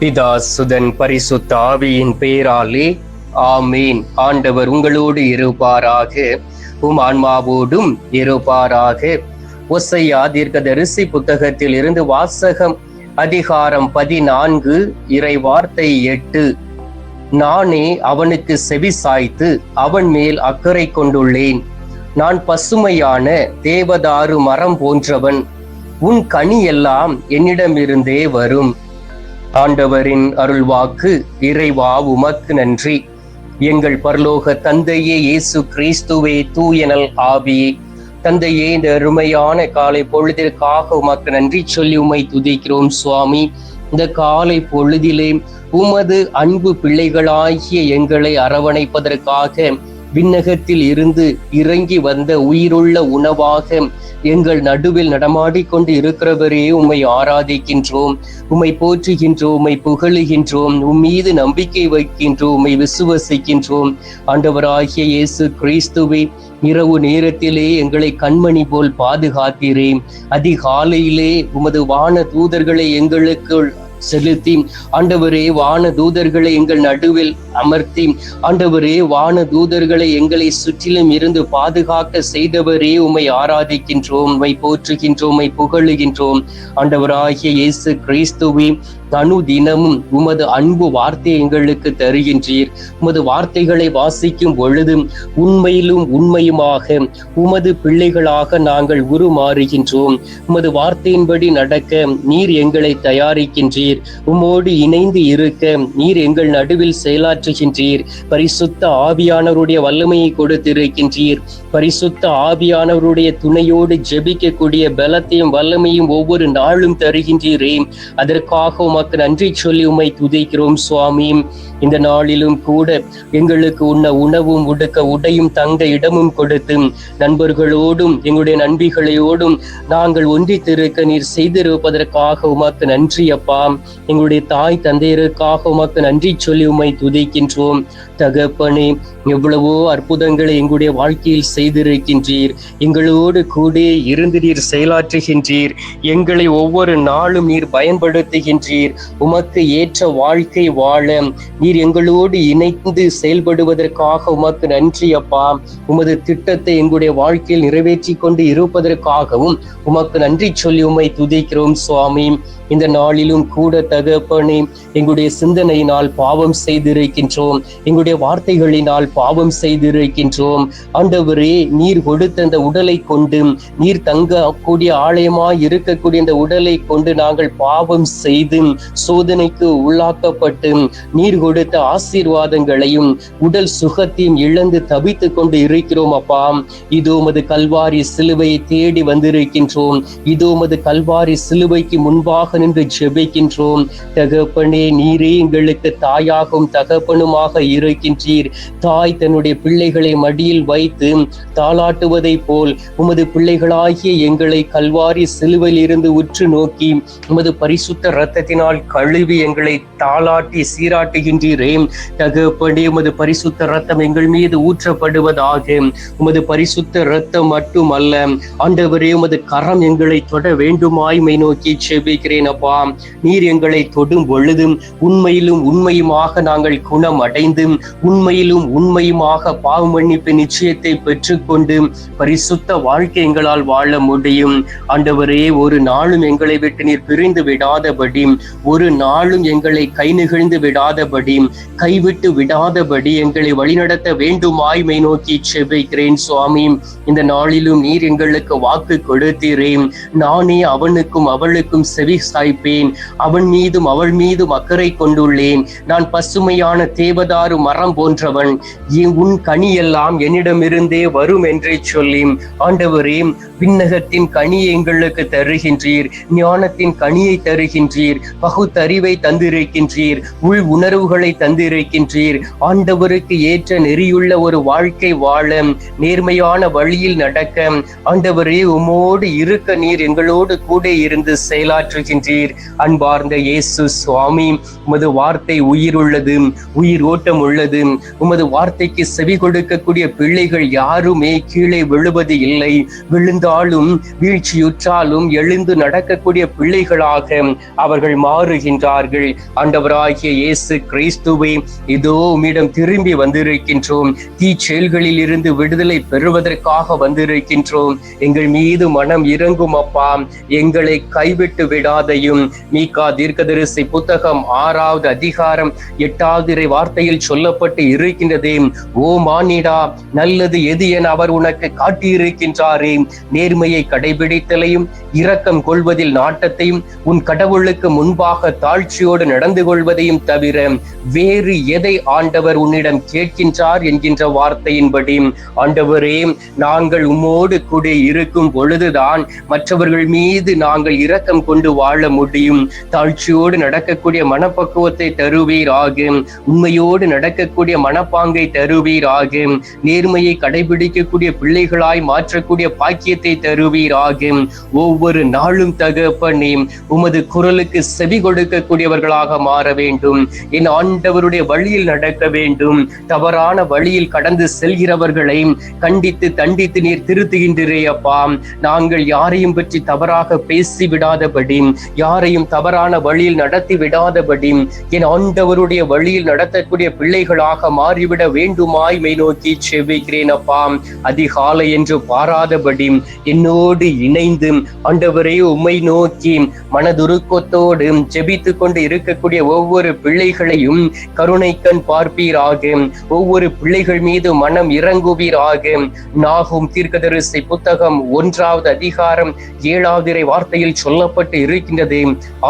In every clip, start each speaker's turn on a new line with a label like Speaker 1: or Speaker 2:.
Speaker 1: பிதா சுதன் பரிசுத்த ஆவியின் பெயராலே ஆமீன். ஆண்டவர் உங்களோடு இருப்பாராக. உம் ஆன்மாவோடும் இருப்பாராக. ஒசையா தீர்க்கதரிசி புத்தகத்தில் இருந்து வாசகம் அதிகாரம் பதினான்கு இறை வார்த்தை எட்டு. நானே அவனுக்கு செவி சாய்த்து அவன் மேல் அக்கறை கொண்டுள்ளேன். நான் பசுமையான தேவதாரு மரம் போன்றவன். உன் கனி எல்லாம் என்னிடமிருந்தே வரும். ஆண்டவரின் அருள்வாக்கு இறைவா உமக்கு நன்றி. எங்கள் பரலோக தந்தையே இயேசு கிறிஸ்துவே தூயனல் ஆவி. தந்தையே இந்த அருமையான காலை பொழுதிற்காக உமக்கு நன்றி சொல்லி உமை துதிக்கிறோம் சுவாமி. இந்த காலை பொழுதிலே உமது அன்பு பிள்ளைகளாகிய எங்களை அரவணைப்பதற்காக விண்ணகத்தில் இருந்து இறங்கி வந்த உயிருள்ள உணவாக எங்கள் நடுவில் நடமாடிக்கொண்டு இருக்கிறவரே உம்மை ஆராதிக்கின்றோம் உம்மை போற்றுகின்றோம் உம்மை புகழுகின்றோம் உம் மீது நம்பிக்கை வைக்கின்றோம் உம்மை விசுவசிக்கின்றோம். ஆண்டவராகிய இயேசு கிறிஸ்துவை இரவு நேரத்திலே எங்களை கண்மணி போல் பாதுகாத்தீரே. அதிகாலையிலே உமது வான தூதர்களை எங்களுக்கு செலுத்தி ஆண்டவரே வான தூதர்களை எங்கள் நடுவில் அமர்த்தி. ஆண்டவரே வான தூதர்களை எங்களை சுற்றிலும் இருந்து பாதுகாக்க செய்தவரே உமை ஆராதிக்கின்றோம் உமை போற்றுகின்றோம் உமை புகழுகின்றோம். ஆண்டவராகிய இயேசு கிறிஸ்துவே தனு தினமும் உமது அன்பு வார்த்தை எங்களுக்கு தருகின்றீர். உமது வார்த்தைகளை வாசிக்கும் பொழுதும் உண்மையிலும் உண்மையுமாக உமது பிள்ளைகளாக நாங்கள் உருமாறுகின்றோம். உமது வார்த்தையின்படி நடக்க நீர் எங்களை தயாரிக்கின்றீர். உம்மோடு இணைந்து இருக்க நீர் எங்கள் நடுவில் செயலாற்ற மாற்றுகின்றீர் பரிசுத்த ஆவியானவருடைய வல்லமையை கொடுத்திருக்கின்றீர். பரிசுத்த ஆவியானவருடைய துணையோடு ஜெபிக்கக்கூடிய பலத்தையும் வல்லமையும் ஒவ்வொரு நாளும் தருகின்றீரே. அதற்காக உமக்கு நன்றி சொல்லி உமை துதிக்கிறோம் சுவாமி. இந்த நாளிலும் கூட எங்களுக்கு உண்ண உணவும் உடுக்க உடையும் தங்க இடமும் கொடுத்து நண்பர்களோடும் எங்களுடைய நண்பிகளையோடும் நாங்கள் ஒன்றித்திருக்க நீர் செய்திருப்பதற்காக உமக்கு நன்றி அப்பா. எங்களுடைய தாய் தந்தையருக்காக உமக்கு நன்றி சொல்லி உமை துதிக்க துதிக்கின்றோம் தகப்பனே எவ்வளவோ அற்புதங்களை எங்களுடைய வாழ்க்கையில் செய்திருக்கின்றீர். எங்களோடு கூட இருந்து நீர் செயலாற்றுகின்றீர். எங்களை ஒவ்வொரு நாளும் நீர் பயன்படுத்துகின்றீர். உமக்கு ஏற்ற வாழ்க்கை வாழ நீர் எங்களோடு இணைந்து செயல்படுவதற்காக உமக்கு நன்றி அப்பா. உமது திட்டத்தை எங்களுடைய வாழ்க்கையில் நிறைவேற்றி கொண்டு இருப்பதற்காகவும் உமக்கு நன்றி சொல்லி உமை துதிக்கிறோம் சுவாமி. இந்த நாளிலும் கூட தகப்பனே எங்களுடைய சிந்தனையினால் பாவம் இருக்கின்றோம். எங்களுடைய வார்த்தைகளினால் பாவம் செய்திருக்கின்றோம். ஆண்டவரே நீர் கொடுத்த அந்த உடலை கொண்டு நீர் தங்க கூடிய ஆலயமாய் இருக்கக்கூடிய அந்த உடலை கொண்டு நாங்கள் பாவம் செய்து சோதனைக்கு உள்ளாக்கப்பட்டு நீர் கொடுத்த ஆசீர்வாதங்களையும் உடல் சுகத்தையும் இழந்து தவித்துக் கொண்டு இருக்கிறோம் அப்பா. இதோ மது கல்வாரி சிலுவையை தேடி வந்திருக்கின்றோம். இதோ மது கல்வாரி சிலுவைக்கு முன்பாக நின்று ஜெபிக்கின்றோம். தகப்பனே நீரே எங்களுக்கு தாயாகும் தகப்ப தகப்பனுமாக இருக்கின்றீர் தாய் தன்னுடைய பிள்ளைகளை மடியில் வைத்து தாளாட்டுவதை போல் உமது பிள்ளைகளாகிய எங்களை கல்வாரி சிலுவையில் இருந்து உற்று நோக்கி உமது பரிசுத்த இரத்தத்தினால் கழுவி எங்களை தாளாட்டி சீராட்டுகின்றீரே தகப்பனே உமது பரிசுத்த ரத்தம் எங்கள் மீது ஊற்றப்படுவதாக உமது பரிசுத்த இரத்தம் மட்டுமல்ல ஆண்டவரே உமது கரம் எங்களை தொட வேண்டுமாய்மை நோக்கி செபிக்கிறேன் அப்பா நீர் எங்களை தொடும் பொழுதும் உண்மையிலும் உண்மையுமாக நாங்கள் குணம் அடைந்து உண்மையிலும் உண்மையுமாக பாவ மன்னிப்பு நிச்சயத்தை பெற்றுக்கொண்டு பரிசுத்த வாழ்க்கை எங்களால் வாழ முடியும். ஆண்டவரே ஒரு நாளும் எங்களை விட்டு நீர் பிரிந்து விடாதபடி ஒரு நாளும் எங்களை கை நிகழ்ந்து விடாதபடி கைவிட்டு விடாதபடி எங்களை வழிநடத்த வேண்டுமாய்மை நோக்கி செபிக்கிறேன் சுவாமி. இந்த நாளிலும் நீர் எங்களுக்கு வாக்கு கொடுத்தீரேன் நானே அவனுக்கும் அவளுக்கும் செவி சாய்ப்பேன். அவன் மீதும் அவள் மீதும் அக்கறை கொண்டுள்ளேன். நான் பசுமையான தேவதாரு மரம் போன்றவன் உன் கனி எல்லாம் என்னிடமிருந்தே வரும் என்றே சொல்லி ஆண்டவரே விண்ணகத்தின் கனியை எங்களுக்கு தருகின்றீர் ஞானத்தின் கனியை தருகின்றீர் பகுத்தறிவை தந்திருக்கின்றீர் உள் உணர்வுகளை தந்திருக்கின்றீர். ஆண்டவருக்கு ஏற்ற நெறியுள்ள ஒரு வாழ்க்கை வாழ நேர்மையான வழியில் நடக்க ஆண்டவரே உமோடு இருக்க நீர் எங்களோடு கூட இருந்து செயலாற்றுகின்றீர். அன்பார்ந்த இயேசு சுவாமி உமது வார்த்தை உயிருள்ளது. உயிர் ஓட்டம் உள்ளது. உமது வார்த்தைக்கு செவி கொடுக்கக்கூடிய பிள்ளைகள் யாருமே கீழே விழுவது இல்லை. விழுந்தாலும் வீழ்ச்சியுற்றாலும் எழுந்து நடக்கக்கூடிய பிள்ளைகளாக அவர்கள் மாறுகின்றார்கள். ஆண்டவராகிய இயேசு கிறிஸ்துவை இதோ உம்மிடம் திரும்பி வந்திருக்கின்றோம். தீ செயல்களில் இருந்து விடுதலை பெறுவதற்காக வந்திருக்கின்றோம். எங்கள் மீது மனம் இறங்கும் அப்பா. எங்களை கைவிட்டு விடாதையும். மீகா தீர்க்கதரிசி புத்தகம் ஆறாவது அதிகாரம் எட்டாவது இறை வார்த்தையில் சொல்லப்பட்டு இருக்கின்றதே. ஓ மானிடா நல்லது எது என அவர் உனக்கு காட்டியிருக்கின்றாரே. நேர்மையை கடைபிடித்தலையும் இரக்கம் கொள்வதில் நாட்டத்தையும் உன் கடவுளுக்கு முன்பாக தாழ்ச்சியோடு நடந்து கொள்வதையும் தவிர வேறு எதை ஆண்டவர் உன்னிடம் கேட்கின்றார் என்கின்ற வார்த்தையின்படி ஆண்டவரே நாங்கள் உம்மோடு கூட இருக்கும் பொழுதுதான் மற்றவர்கள் மீது நாங்கள் இரக்கம் கொண்டு வாழ முடியும். தாழ்ச்சியோடு நடக்கக்கூடிய மனப்பக்குவத்தை தருவீராக. உன் உண்மையோடு நடக்கக்கூடிய மனப்பாங்கை தருவீராகும். நேர்மையை கடைபிடிக்கக்கூடிய பிள்ளைகளாய் மாற்றக்கூடிய பாக்கியத்தை தருவீராகும். ஒவ்வொரு நாளும் தகப்பனே உமது குரலுக்கு செவி கொடுக்கக்கூடியவர்களாக மாற வேண்டும். என் ஆண்டவருடைய வழியில் நடக்க வேண்டும். தவறான வழியில் கடந்து செல்கிறவர்களை கண்டித்து தண்டித்து நீர் திருத்துகின்றே அப்பா. நாங்கள் யாரையும் பற்றி தவறாக பேசி விடாதபடி யாரையும் தவறான வழியில் நடத்தி விடாதபடி என் ஆண்டவருடைய வழியில் நட நடத்தக்கூடிய பிள்ளைகளாக மாறிவிட வேண்டுமாய் மெய் நோக்கி செவிக்கிறேன் அப்பா. அதிகாலை என்று பாராதபடி என்னோடு இணைந்து ஆண்டவரே உம்மை நோக்கி மனதுருக்கத்தோடு ஜெபித்து கொண்டு இருக்கக்கூடிய ஒவ்வொரு பிள்ளைகளையும் கருணை கண் பார்ப்பீராக. ஒவ்வொரு பிள்ளைகள் மீது மனம் இறங்குவீராக. நாகும் தீர்க்கதரிசி புத்தகம் ஒன்றாவது அதிகாரம் ஏழாவது வார்த்தையில் சொல்லப்பட்டு இருக்கின்றது.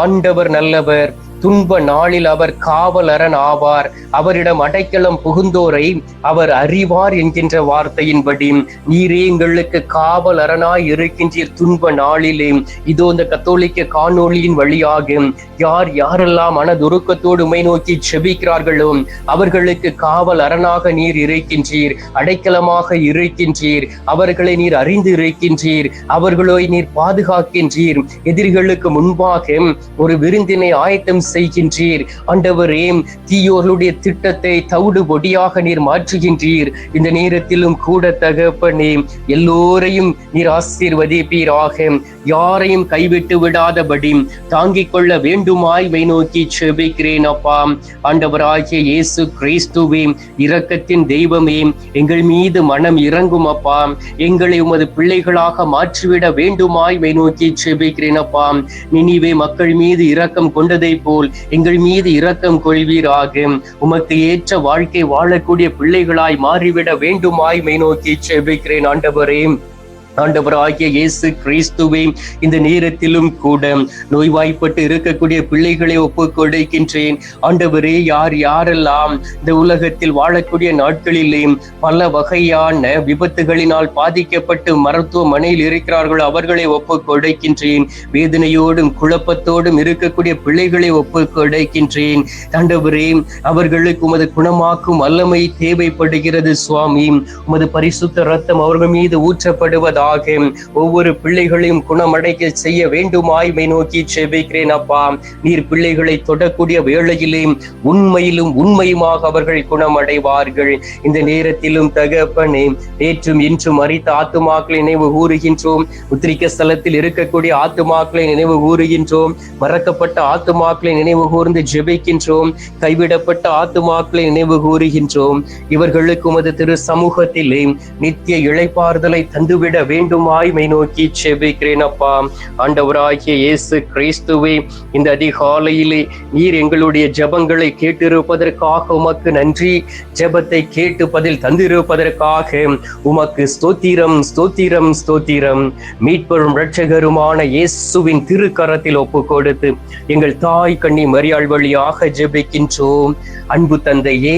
Speaker 1: ஆண்டவர் நல்லவர். துன்ப நாளில் அவர் காவலரன் ஆவார். அவரிடம் அடைக்கலம் புகுந்தோரை அவர் அறிவார் என்கின்ற வார்த்தையின்படி நீரே எங்களுக்கு காவலரனாய் இருக்கின்றீர் துன்ப நாளிலே. இதோ இந்த கத்தோலிக்க காணொளியின் வழியாக யார் யாரெல்லாம் மனதுருக்கத்தோடு உமை நோக்கி செபிக்கிறார்களோ அவர்களுக்கு காவல் அரணாக நீர் இருக்கின்றீர். அடைக்கலமாக இருக்கின்றீர். அவர்களை நீர் அறிந்து இருக்கின்றீர். அவர்களை நீர் பாதுகாக்கின்றீர். எதிரிகளுக்கு முன்பாக ஒரு விருந்தினை ஆயத்தம் செய்கின்றீர். ஆண்டவரே தீயோர்களுடைய திட்டத்தை தவிடு பொடியாக நீர் மாற்றுகின்றீர். இந்த நேரத்திலும் கூட தகப்பனே எல்லோரையும் நீர் ஆசீர்வதிப்பீராக. யாரையும் கைவிட்டு விடாதபடி தாங்கிக் கொள்ள வேண்டுமாய் மை நோக்கி செபிக்கிறேன் அப்பா. ஆண்டவராகிய இயேசு கிறிஸ்துவே இரக்கத்தின் தெய்வமே எங்கள் மீது மனம் இறங்கும் அப்பா. எங்களை உமது பிள்ளைகளாக மாற்றிவிட வேண்டுமாய் மை நோக்கி செபிக்கிறேன் அப்பா. நினைவே மக்கள் மீது இரக்கம் கொண்டதை போல் எங்கள் மீது இரக்கம் கொள்வீராக. உமக்கு ஏற்ற வாழ்க்கை வாழக்கூடிய பிள்ளைகளாய் மாறிவிட வேண்டுமாய் மை நோக்கி செபிக்கிறேன் ஆண்டவரே. ஆண்டவராகிய இயேசு கிறிஸ்துவை இந்த நேரத்திலும் கூட நோய்வாய்ப்பட்டு இருக்கக்கூடிய பிள்ளைகளை ஒப்புக் கொடுக்கின்றேன் ஆண்டவரே யார் யாரெல்லாம் இந்த உலகத்தில் வாழக்கூடிய நாட்களிலே பல வகையான விபத்துகளினால் பாதிக்கப்பட்டு மருத்துவமனையில் இருக்கிறார்களோ அவர்களை ஒப்புக் கொடுக்கின்றேன் வேதனையோடும் குழப்பத்தோடும் இருக்கக்கூடிய பிள்ளைகளை ஒப்புக் கொடுக்கின்றேன் ஆண்டவரே அவர்களுக்கு உமது குணமாக்கும் வல்லமை தேவைப்படுகிறது சுவாமி. உமது பரிசுத்த ரத்தம் அவர்கள் மீது ஊற்றப்படுவதாக ஒவ்வொரு பிள்ளைகளையும் குணமடைக்க செய்ய வேண்டுமாய்மை நோக்கி செபிக்கிறேன் அப்பா. நீர் பிள்ளைகளை தொடக்கூடிய வேளையிலே உண்மையிலும் உண்மையுமாக அவர்கள் குணமடைவார்கள். இந்த நேரத்திலும் தகப்பனே நேற்றும் இன்றும் அறித்த ஆத்துமாக்களை நினைவு கூறுகின்றோம். உத்திரிக்க ஸ்தலத்தில் இருக்கக்கூடிய ஆத்துமாக்களை நினைவு கூறுகின்றோம். மறக்கப்பட்ட ஆத்துமாக்களை நினைவு கூர்ந்து ஜெபிக்கின்றோம். கைவிடப்பட்ட ஆத்துமாக்களை நினைவு கூறுகின்றோம். இவர்களுக்கு உமது திரு சமூகத்திலே நித்திய இழைப்பாறுதலை தந்துவிட வேண்டுமாய் மை நோக்கி செபிக்கிறேன் அப்பா ஆண்டவராகிய இயேசு கிறிஸ்துவே இந்த அதிகாலையிலே நீர் எங்களுடைய ஜெபங்களை கேட்டிருப்பதற்காக உமக்கு நன்றி. ஜெபத்தை கேட்டு பதில் தந்திருப்பதற்காக உமக்கு ஸ்தோத்திரம் ஸ்தோத்திரம் ஸ்தோத்திரம். மீட்பெரும் இரட்சகருமான இயேசுவின் திருக்கரத்தில் ஒப்பு கொடுத்து எங்கள் தாய் கண்ணி மரியாள் வழியாக ஜெபிக்கின்றோம். அன்பு தந்தையே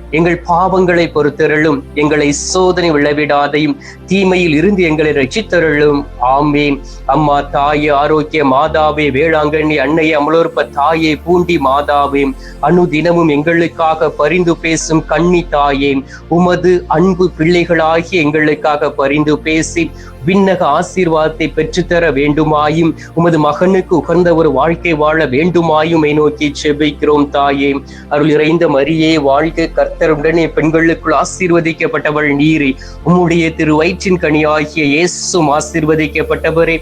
Speaker 1: எங்கள் பாவங்களை பொறுத்தருளும் எங்களை சோதனை விளைவிடாதையும் தீமையில் இருந்து எங்களை ரட்சித்தருளும். ஆமேன். அம்மா தாயே ஆரோக்கிய மாதாவே வேளாங்கண்ணி அன்னையே அமலோற்ப தாயே பூண்டி மாதாவே அனுதினமும் எங்களுக்காக பரிந்து பேசும் கண்ணி தாயே உமது அன்பு பிள்ளைகளாகி எங்களுக்காக பரிந்து பேசி விண்ணக ஆசீர்வாதத்தை பெற்றுத்தர வேண்டுமாயும் உமது மகனுக்கு உகந்த ஒரு வாழ்க்கை வாழ வேண்டுமாயுமை நோக்கி செபிக்கிறோம் தாயே. அருள் இறைந்த மரியே வாழ்க கர்த்தருடனே பெண்களுக்குள் ஆசீர்வதிக்கப்பட்டவள் நீரே. உம்முடைய திரு வயிற்றின் கனியாகிய இயேசும் ஆசீர்வதிக்கப்பட்டவரே.